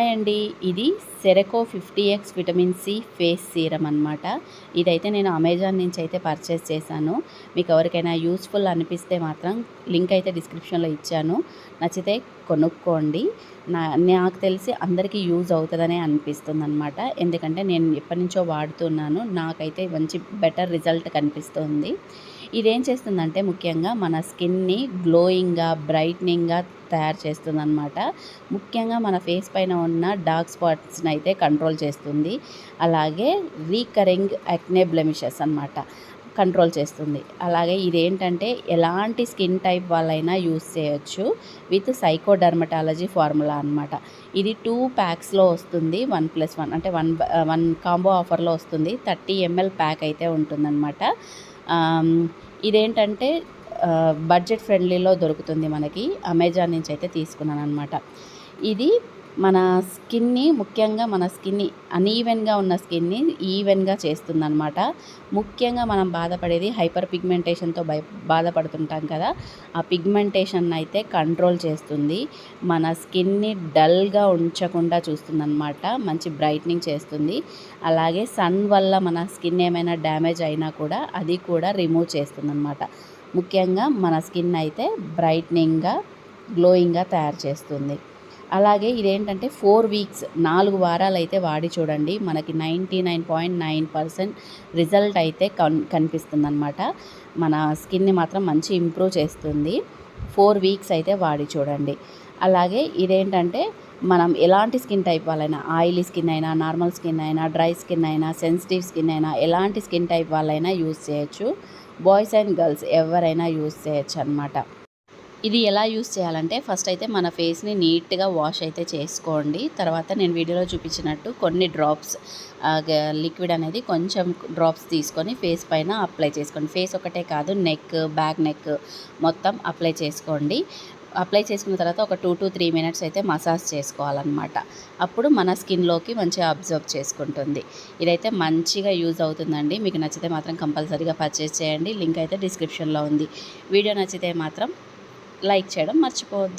Hi అండి. ఇది సెరకో fifty X vitamin C face serum అనమాట ఇదైతే నేను అమెజాన్ నుంచి అయితే పర్చేస్ చేశాను. మీకు ఎవరికైనా యూస్ఫుల్ అనిపిస్తే మాత్రం లింక్ అయితే డిస్క్రిప్షన్లో ఇచ్చాను. నచ్చితే కొనుక్కోండి. నా నాకు తెలిసి అందరికీ యూజ్ అవుతుందనే అనిపిస్తుంది అనమాట ఎందుకంటే నేను ఎప్పటి నుంచో వాడుతున్నాను. నాకైతే మంచి బెటర్ రిజల్ట్ కనిపిస్తుంది. ఇదేం చేస్తుందంటే ముఖ్యంగా మన స్కిన్ని గ్లోయింగ్గా బ్రైట్నింగ్గా తయారు చేస్తుంది అనమాట ముఖ్యంగా మన ఫేస్ పైన ఉన్న డార్క్ స్పాట్స్ని అయితే కంట్రోల్ చేస్తుంది. అలాగే రీకరింగ్ యాక్నే బ్లెమిషెస్ అనమాట కంట్రోల్ చేస్తుంది. అలాగే ఇదేంటంటే ఎలాంటి స్కిన్ టైప్ వాళ్ళైనా యూస్ చేయొచ్చు విత్ సైకోడర్మటాలజీ ఫార్ములా అనమాట ఇది టూ ప్యాక్స్లో వస్తుంది వన్ ప్లస్ వన్ అంటే వన్ వన్ కాంబో ఆఫర్లో వస్తుంది. థర్టీ ఎంఎల్ ప్యాక్ అయితే ఉంటుందన్నమాట. ఇదేంటంటే బడ్జెట్ ఫ్రెండ్లీలో దొరుకుతుంది మనకి. అమెజాన్ నుంచి అయితే తీసుకున్నాను అనమాట ఇది మన స్కిన్ని ముఖ్యంగా మన స్కిన్ని అన్ఈవెన్గా ఉన్న స్కిన్ని ఈవెన్గా చేస్తుంది అనమాట ముఖ్యంగా మనం బాధపడేది హైపర్ పిగ్మెంటేషన్తో భయ బాధపడుతుంటాం కదా. ఆ పిగ్మెంటేషన్ అయితే కంట్రోల్ చేస్తుంది. మన స్కిన్ని డల్గా ఉంచకుండా చూస్తుంది అనమాట మంచి బ్రైట్నింగ్ చేస్తుంది. అలాగే సన్ వల్ల మన స్కిన్ ఏమైనా డ్యామేజ్ అయినా కూడా అది కూడా రిమూవ్ చేస్తుంది అనమాట ముఖ్యంగా మన స్కిన్ అయితే బ్రైట్నింగ్గా గ్లోయింగ్గా తయారు చేస్తుంది. అలాగే ఇదేంటంటే ఫోర్ వీక్స్ నాలుగు వారాలు అయితే వాడి చూడండి. మనకి ninety nine point nine percent result అయితే కన్ కనిపిస్తుంది అనమాట మన స్కిన్ని మాత్రం మంచి ఇంప్రూవ్ చేస్తుంది. ఫోర్ వీక్స్ అయితే వాడి చూడండి. అలాగే ఇదేంటంటే మనం ఎలాంటి స్కిన్ టైప్ వాళ్ళైనా ఆయిలీ స్కిన్ అయినా నార్మల్ స్కిన్ అయినా డ్రై స్కిన్ అయినా సెన్సిటివ్ స్కిన్ అయినా ఎలాంటి స్కిన్ టైప్ వాళ్ళైనా యూజ్ చేయొచ్చు. బాయ్స్ అండ్ గర్ల్స్ ఎవరైనా యూజ్ చేయొచ్చు అనమాట ఇది ఎలా యూస్ చేయాలంటే ఫస్ట్ అయితే మన ఫేస్ని నీట్గా వాష్ అయితే చేసుకోండి. తర్వాత నేను వీడియోలో చూపించినట్టు కొన్ని డ్రాప్స్ లిక్విడ్ అనేది కొంచెం డ్రాప్స్ తీసుకొని ఫేస్ పైన అప్లై చేసుకోండి. ఫేస్ ఒకటే కాదు నెక్ బ్యాక్ నెక్ మొత్తం అప్లై చేసుకోండి. అప్లై చేసుకున్న తర్వాత ఒక టూ టు త్రీ మినిట్స్ అయితే మసాజ్ చేసుకోవాలన్నమాట. అప్పుడు మన స్కిన్లోకి మంచిగా అబ్జర్వ్ చేసుకుంటుంది. ఇదైతే మంచిగా యూజ్ అవుతుందండి. మీకు నచ్చితే మాత్రం కంపల్సరీగా పర్చేస్ చేయండి. లింక్ అయితే డిస్క్రిప్షన్లో ఉంది. వీడియో నచ్చితే మాత్రం లైక్ చేయడం మర్చిపోవద్దు.